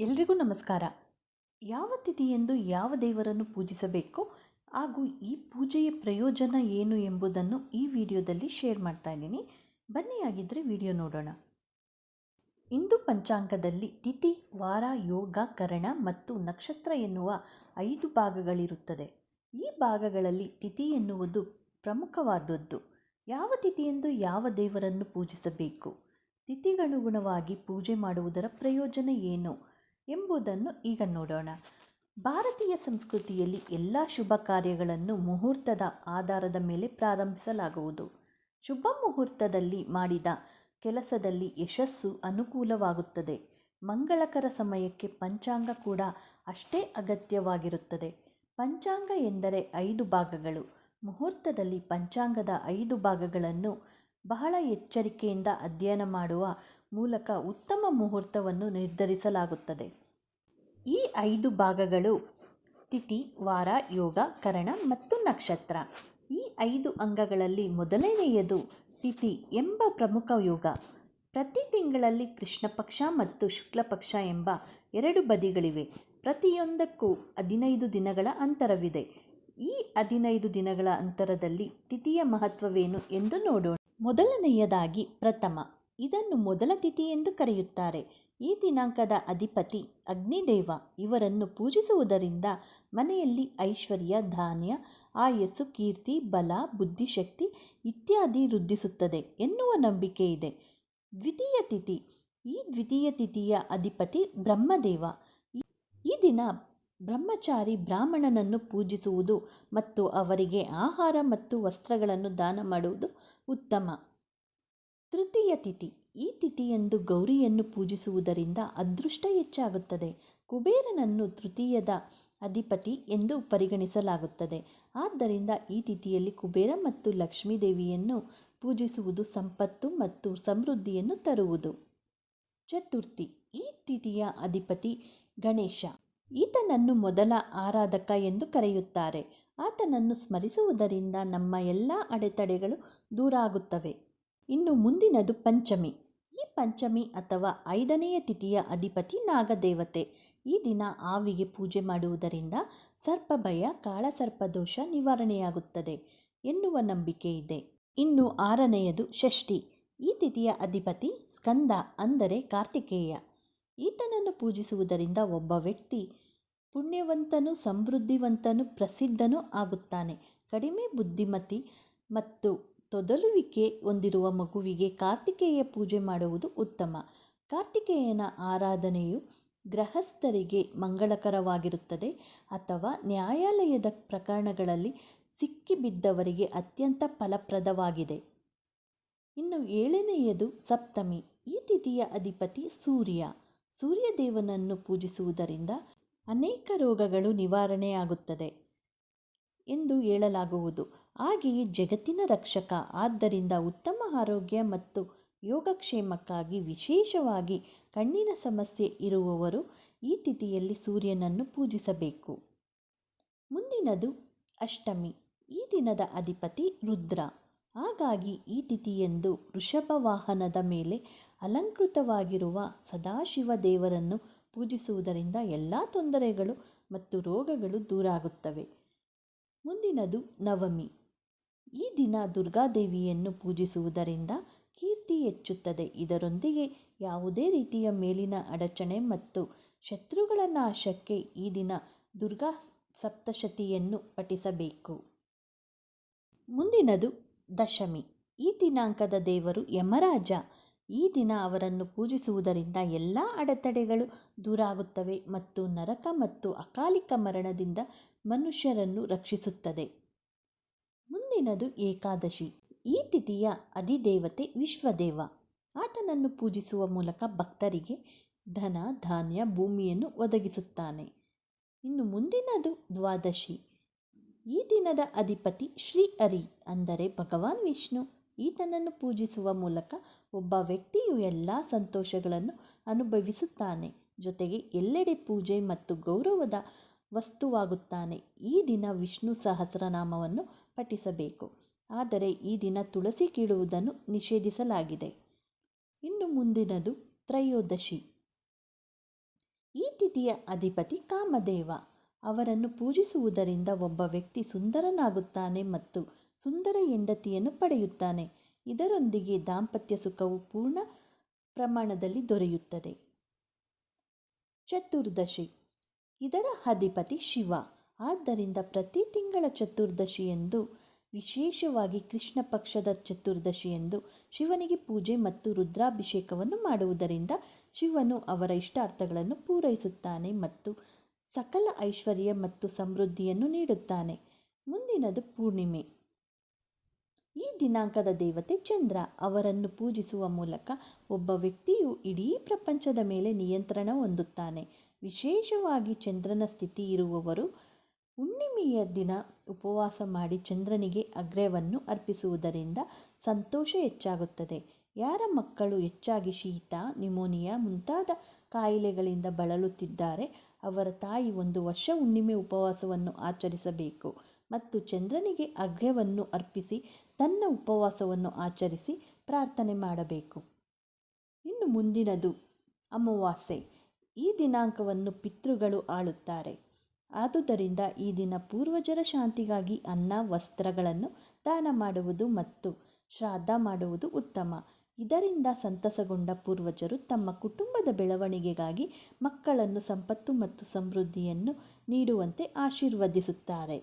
ಎಲ್ರಿಗೂ ನಮಸ್ಕಾರ. ಯಾವ ತಿಥಿಯೆಂದು ಯಾವ ದೇವರನ್ನು ಪೂಜಿಸಬೇಕು ಹಾಗೂ ಈ ಪೂಜೆಯ ಪ್ರಯೋಜನ ಏನು ಎಂಬುದನ್ನು ಈ ವಿಡಿಯೋದಲ್ಲಿ ಶೇರ್ ಮಾಡ್ತಾ ಇದ್ದೀನಿ. ಬನ್ನಿ ಆಗಿದ್ದರೆ ವಿಡಿಯೋ ನೋಡೋಣ. ಇಂದು ಪಂಚಾಂಗದಲ್ಲಿ ತಿಥಿ, ವಾರ, ಯೋಗ, ಕರಣ ಮತ್ತು ನಕ್ಷತ್ರ ಎನ್ನುವ ಐದು ಭಾಗಗಳಿರುತ್ತದೆ. ಈ ಭಾಗಗಳಲ್ಲಿ ತಿಥಿ ಎನ್ನುವುದು ಪ್ರಮುಖವಾದದ್ದು. ಯಾವ ತಿಥಿಯೆಂದು ಯಾವ ದೇವರನ್ನು ಪೂಜಿಸಬೇಕು? ತಿಥಿಗನುಗುಣವಾಗಿ ಪೂಜೆ ಮಾಡುವುದರ ಪ್ರಯೋಜನ ಏನು? ಎಂಬುದನ್ನು ಈಗ ನೋಡೋಣ. ಭಾರತೀಯ ಸಂಸ್ಕೃತಿಯಲ್ಲಿ ಎಲ್ಲ ಶುಭ ಕಾರ್ಯಗಳನ್ನು ಮುಹೂರ್ತದ ಆಧಾರದ ಮೇಲೆ ಪ್ರಾರಂಭಿಸಲಾಗುವುದು. ಶುಭ ಮುಹೂರ್ತದಲ್ಲಿ ಮಾಡಿದ ಕೆಲಸದಲ್ಲಿ ಯಶಸ್ಸು ಅನುಕೂಲವಾಗುತ್ತದೆ. ಮಂಗಳಕರ ಸಮಯಕ್ಕೆ ಪಂಚಾಂಗ ಕೂಡ ಅಷ್ಟೇ ಅಗತ್ಯವಾಗಿರುತ್ತದೆ. ಪಂಚಾಂಗ ಎಂದರೆ ಐದು ಭಾಗಗಳು. ಮುಹೂರ್ತದಲ್ಲಿ ಪಂಚಾಂಗದ ಐದು ಭಾಗಗಳನ್ನು ಬಹಳ ಎಚ್ಚರಿಕೆಯಿಂದ ಅಧ್ಯಯನ ಮಾಡುವ ಮೂಲಕ ಉತ್ತಮ ಮುಹೂರ್ತವನ್ನು ನಿರ್ಧರಿಸಲಾಗುತ್ತದೆ. ಈ ಐದು ಭಾಗಗಳು ತಿಥಿ, ವಾರ, ಯೋಗ, ಕರಣ ಮತ್ತು ನಕ್ಷತ್ರ. ಈ ಐದು ಅಂಗಗಳಲ್ಲಿ ಮೊದಲನೆಯದು ತಿಥಿ ಎಂಬ ಪ್ರಮುಖ ಯೋಗ. ಪ್ರತಿ ತಿಂಗಳಲ್ಲಿ ಕೃಷ್ಣ ಪಕ್ಷ ಮತ್ತು ಶುಕ್ಲ ಪಕ್ಷ ಎಂಬ ಎರಡು ಬದಿಗಳಿವೆ. ಪ್ರತಿಯೊಂದಕ್ಕೂ ಹದಿನೈದು ದಿನಗಳ ಅಂತರವಿದೆ. ಈ ಹದಿನೈದು ದಿನಗಳ ಅಂತರದಲ್ಲಿ ತಿಥಿಯ ಮಹತ್ವವೇನು ಎಂದು ನೋಡೋಣ. ಮೊದಲನೆಯದಾಗಿ ಪ್ರಥಮ. ಇದನ್ನು ಮೊದಲ ತಿಥಿ ಎಂದು ಕರೆಯುತ್ತಾರೆ. ಈ ದಿನಾಂಕದ ಅಧಿಪತಿ ಅಗ್ನಿದೇವ ಇವರನ್ನು ಪೂಜಿಸುವುದರಿಂದ ಮನೆಯಲ್ಲಿ ಐಶ್ವರ್ಯ, ಧಾನ್ಯ, ಆಯಸ್ಸು, ಕೀರ್ತಿ, ಬಲ, ಬುದ್ಧಿಶಕ್ತಿ ಇತ್ಯಾದಿ ವೃದ್ಧಿಸುತ್ತದೆ ಎನ್ನುವ ನಂಬಿಕೆ ಇದೆ. ದ್ವಿತೀಯ ತಿಥಿ. ಈ ದ್ವಿತೀಯ ತಿಥಿಯ ಅಧಿಪತಿ ಬ್ರಹ್ಮದೇವ. ಈ ದಿನ ಬ್ರಹ್ಮಚಾರಿ ಬ್ರಾಹ್ಮಣನನ್ನು ಪೂಜಿಸುವುದು ಮತ್ತು ಅವರಿಗೆ ಆಹಾರ ಮತ್ತು ವಸ್ತ್ರಗಳನ್ನು ದಾನ ಮಾಡುವುದು ಉತ್ತಮ. ತೃತೀಯ ತಿಥಿ. ಈ ತಿಥಿಯಂದು ಗೌರಿಯನ್ನು ಪೂಜಿಸುವುದರಿಂದ ಅದೃಷ್ಟ ಹೆಚ್ಚಾಗುತ್ತದೆ. ಕುಬೇರನನ್ನು ತೃತೀಯದ ಅಧಿಪತಿ ಎಂದು ಪರಿಗಣಿಸಲಾಗುತ್ತದೆ. ಆದ್ದರಿಂದ ಈ ತಿಥಿಯಲ್ಲಿ ಕುಬೇರ ಮತ್ತು ಲಕ್ಷ್ಮೀ ದೇವಿಯನ್ನು ಪೂಜಿಸುವುದು ಸಂಪತ್ತು ಮತ್ತು ಸಮೃದ್ಧಿಯನ್ನು ತರುವುದು. ಚತುರ್ಥಿ. ಈ ತಿಥಿಯ ಅಧಿಪತಿ ಗಣೇಶ. ಈತನನ್ನು ಮೊದಲ ಆರಾಧಕ ಎಂದು ಕರೆಯುತ್ತಾರೆ. ಆತನನ್ನು ಸ್ಮರಿಸುವುದರಿಂದ ನಮ್ಮ ಎಲ್ಲ ಅಡೆತಡೆಗಳು ದೂರ ಆಗುತ್ತವೆ ಇನ್ನು ಮುಂದಿನದು ಪಂಚಮಿ. ಈ ಪಂಚಮಿ ಅಥವಾ ಐದನೆಯ ತಿಥಿಯ ಅಧಿಪತಿ ನಾಗದೇವತೆ. ಈ ದಿನ ಆವಿಗೆ ಪೂಜೆ ಮಾಡುವುದರಿಂದ ಸರ್ಪಭಯ ಕಾಳಸರ್ಪದೋಷ ನಿವಾರಣೆಯಾಗುತ್ತದೆ ಎನ್ನುವ ನಂಬಿಕೆ ಇದೆ. ಇನ್ನು ಆರನೆಯದು ಷಷ್ಠಿ. ಈ ತಿಥಿಯ ಅಧಿಪತಿ ಸ್ಕಂದ ಅಂದರೆ ಕಾರ್ತಿಕೇಯ. ಈತನನ್ನು ಪೂಜಿಸುವುದರಿಂದ ಒಬ್ಬ ವ್ಯಕ್ತಿ ಪುಣ್ಯವಂತನು, ಸಮೃದ್ಧಿವಂತನು, ಪ್ರಸಿದ್ಧನೂ ಆಗುತ್ತಾನೆ. ಕಡಿಮೆ ಬುದ್ಧಿಮತಿ ಮತ್ತು ತೊದಲುವಿಕೆ ಹೊಂದಿರುವ ಮಗುವಿಗೆ ಕಾರ್ತಿಕೇಯ ಪೂಜೆ ಮಾಡುವುದು ಉತ್ತಮ. ಕಾರ್ತಿಕೇಯನ ಆರಾಧನೆಯು ಗೃಹಸ್ಥರಿಗೆ ಮಂಗಳಕರವಾಗಿರುತ್ತದೆ ಅಥವಾ ನ್ಯಾಯಾಲಯದ ಪ್ರಕರಣಗಳಲ್ಲಿ ಸಿಕ್ಕಿಬಿದ್ದವರಿಗೆ ಅತ್ಯಂತ ಫಲಪ್ರದವಾಗಿದೆ. ಇನ್ನು ಏಳನೆಯದು ಸಪ್ತಮಿ. ಈ ತಿಥಿಯ ಅಧಿಪತಿ ಸೂರ್ಯ. ಸೂರ್ಯದೇವನನ್ನು ಪೂಜಿಸುವುದರಿಂದ ಅನೇಕ ರೋಗಗಳು ನಿವಾರಣೆಯಾಗುತ್ತದೆ ಎಂದು ಹೇಳಲಾಗುವುದು. ಹಾಗೆಯೇ ಜಗತ್ತಿನ ರಕ್ಷಕ. ಆದ್ದರಿಂದ ಉತ್ತಮ ಆರೋಗ್ಯ ಮತ್ತು ಯೋಗಕ್ಷೇಮಕ್ಕಾಗಿ ವಿಶೇಷವಾಗಿ ಕಣ್ಣಿನ ಸಮಸ್ಯೆ ಇರುವವರು ಈ ತಿಥಿಯಲ್ಲಿ ಸೂರ್ಯನನ್ನು ಪೂಜಿಸಬೇಕು. ಮುಂದಿನದು ಅಷ್ಟಮಿ. ಈ ದಿನದ ಅಧಿಪತಿ ರುದ್ರ. ಹಾಗಾಗಿ ಈ ತಿಥಿಯೆಂದು ವೃಷಭ ವಾಹನದ ಮೇಲೆ ಅಲಂಕೃತವಾಗಿರುವ ಸದಾಶಿವ ದೇವರನ್ನು ಪೂಜಿಸುವುದರಿಂದ ಎಲ್ಲ ತೊಂದರೆಗಳು ಮತ್ತು ರೋಗಗಳು ದೂರಾಗುತ್ತವೆ. ಮುಂದಿನದು ನವಮಿ. ಈ ದಿನ ದುರ್ಗಾದೇವಿಯನ್ನು ಪೂಜಿಸುವುದರಿಂದ ಕೀರ್ತಿ ಹೆಚ್ಚುತ್ತದೆ. ಇದರೊಂದಿಗೆ ಯಾವುದೇ ರೀತಿಯ ಮೇಲಿನ ಅಡಚಣೆ ಮತ್ತು ಶತ್ರುಗಳ ನಾಶಕ್ಕೆ ಈ ದಿನ ದುರ್ಗಾ ಸಪ್ತಶತಿಯನ್ನು ಪಠಿಸಬೇಕು. ಮುಂದಿನದು ದಶಮಿ. ಈ ದಿನಾಂಕದ ದೇವರು ಯಮರಾಜ. ಈ ದಿನ ಅವರನ್ನು ಪೂಜಿಸುವುದರಿಂದ ಎಲ್ಲ ಅಡೆತಡೆಗಳು ದೂರ ಆಗುತ್ತವೆ ಮತ್ತು ನರಕ ಮತ್ತು ಅಕಾಲಿಕ ಮರಣದಿಂದ ಮನುಷ್ಯರನ್ನು ರಕ್ಷಿಸುತ್ತದೆ. ಮುಂದಿನದು ಏಕಾದಶಿ. ಈ ತಿಥಿಯ ಅಧಿದೇವತೆ ವಿಶ್ವದೇವ. ಆತನನ್ನು ಪೂಜಿಸುವ ಮೂಲಕ ಭಕ್ತರಿಗೆ ಧನ, ಧಾನ್ಯ, ಭೂಮಿಯನ್ನು ಒದಗಿಸುತ್ತಾನೆ. ಇನ್ನು ಮುಂದಿನದು ದ್ವಾದಶಿ. ಈ ದಿನದ ಅಧಿಪತಿ ಶ್ರೀ ಹರಿ ಅಂದರೆ ಭಗವಾನ್ ವಿಷ್ಣು. ಈತನನ್ನು ಪೂಜಿಸುವ ಮೂಲಕ ಒಬ್ಬ ವ್ಯಕ್ತಿಯು ಎಲ್ಲ ಸಂತೋಷಗಳನ್ನು ಅನುಭವಿಸುತ್ತಾನೆ. ಜೊತೆಗೆ ಎಲ್ಲೆಡೆ ಪೂಜೆ ಮತ್ತು ಗೌರವದ ವಸ್ತುವಾಗುತ್ತಾನೆ. ಈ ದಿನ ವಿಷ್ಣು ಸಹಸ್ರನಾಮವನ್ನು ಪಠಿಸಬೇಕು. ಆದರೆ ಈ ದಿನ ತುಳಸಿ ಕೀಳುವುದನ್ನು ನಿಷೇಧಿಸಲಾಗಿದೆ. ಇನ್ನು ಮುಂದಿನದು ತ್ರಯೋದಶಿ. ಈ ತಿಥಿಯ ಅಧಿಪತಿ ಕಾಮದೇವ. ಅವರನ್ನು ಪೂಜಿಸುವುದರಿಂದ ಒಬ್ಬ ವ್ಯಕ್ತಿ ಸುಂದರನಾಗುತ್ತಾನೆ ಮತ್ತು ಸುಂದರ ಹೆಂಡತಿಯನ್ನು ಪಡೆಯುತ್ತಾನೆ. ಇದರೊಂದಿಗೆ ದಾಂಪತ್ಯ ಸುಖವು ಪೂರ್ಣ ಪ್ರಮಾಣದಲ್ಲಿ ದೊರೆಯುತ್ತದೆ. ಚತುರ್ದಶಿ. ಇದರ ಅಧಿಪತಿ ಶಿವ. ಆದ್ದರಿಂದ ಪ್ರತಿ ತಿಂಗಳ ಚತುರ್ದಶಿಯಂದು ವಿಶೇಷವಾಗಿ ಕೃಷ್ಣ ಪಕ್ಷದ ಚತುರ್ದಶಿಯಂದು ಶಿವನಿಗೆ ಪೂಜೆ ಮತ್ತು ರುದ್ರಾಭಿಷೇಕವನ್ನು ಮಾಡುವುದರಿಂದ ಶಿವನು ಅವರ ಇಷ್ಟಾರ್ಥಗಳನ್ನು ಪೂರೈಸುತ್ತಾನೆ ಮತ್ತು ಸಕಲ ಐಶ್ವರ್ಯ ಮತ್ತು ಸಮೃದ್ಧಿಯನ್ನು ನೀಡುತ್ತಾನೆ. ಮುಂದಿನದು ಪೂರ್ಣಿಮೆ. ಈ ದಿನಾಂಕದ ದೇವತೆ ಚಂದ್ರ. ಅವರನ್ನು ಪೂಜಿಸುವ ಮೂಲಕ ಒಬ್ಬ ವ್ಯಕ್ತಿಯು ಇಡೀ ಪ್ರಪಂಚದ ಮೇಲೆ ನಿಯಂತ್ರಣ ಹೊಂದುತ್ತಾನೆ. ವಿಶೇಷವಾಗಿ ಚಂದ್ರನ ಸ್ಥಿತಿ ಇರುವವರು ಹುಣ್ಣಿಮೆಯ ದಿನ ಉಪವಾಸ ಮಾಡಿ ಚಂದ್ರನಿಗೆ ಅಗ್ರ್ಯವನ್ನು ಅರ್ಪಿಸುವುದರಿಂದ ಸಂತೋಷ ಹೆಚ್ಚಾಗುತ್ತದೆ. ಯಾರ ಮಕ್ಕಳು ಹೆಚ್ಚಾಗಿ ಶೀತ, ನ್ಯುಮೋನಿಯಾ ಮುಂತಾದ ಕಾಯಿಲೆಗಳಿಂದ ಬಳಲುತ್ತಿದ್ದಾರೆ, ಅವರ ತಾಯಿ ಒಂದು ವರ್ಷ ಹುಣ್ಣಿಮೆ ಉಪವಾಸವನ್ನು ಆಚರಿಸಬೇಕು ಮತ್ತು ಚಂದ್ರನಿಗೆ ಅಗ್ರವನ್ನು ಅರ್ಪಿಸಿ ತನ್ನ ಉಪವಾಸವನ್ನು ಆಚರಿಸಿ ಪ್ರಾರ್ಥನೆ ಮಾಡಬೇಕು. ಇನ್ನು ಮುಂದಿನದು ಅಮಾವಾಸ್ಯೆ. ಈ ದಿನಾಂಕವನ್ನು ಪಿತೃಗಳು ಆಳುತ್ತಾರೆ. ಆದುದರಿಂದ ಈ ದಿನ ಪೂರ್ವಜರ ಶಾಂತಿಗಾಗಿ ಅನ್ನ, ವಸ್ತ್ರಗಳನ್ನು ದಾನ ಮಾಡುವುದು ಮತ್ತು ಶ್ರಾದ್ದ ಮಾಡುವುದು ಉತ್ತಮ. ಇದರಿಂದ ಸಂತಸಗೊಂಡ ಪೂರ್ವಜರು ತಮ್ಮ ಕುಟುಂಬದ ಬೆಳವಣಿಗೆಗಾಗಿ ಮಕ್ಕಳನ್ನು ಸಂಪತ್ತು ಮತ್ತು ಸಮೃದ್ಧಿಯನ್ನು ನೀಡುವಂತೆ ಆಶೀರ್ವದಿಸುತ್ತಾರೆ.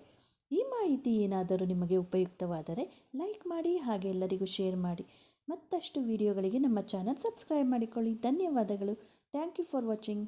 ಈ ಮಾಹಿತಿ ಏನಾದರೂ ನಿಮಗೆ ಉಪಯುಕ್ತವಾದರೆ ಲೈಕ್ ಮಾಡಿ ಹಾಗೆ ಎಲ್ಲರಿಗೂ ಶೇರ್ ಮಾಡಿ. ಮತ್ತಷ್ಟು ವಿಡಿಯೋಗಳಿಗೆ ನಮ್ಮ ಚಾನಲ್ ಸಬ್ಸ್ಕ್ರೈಬ್ ಮಾಡಿಕೊಳ್ಳಿ. ಧನ್ಯವಾದಗಳು. Thank you for watching.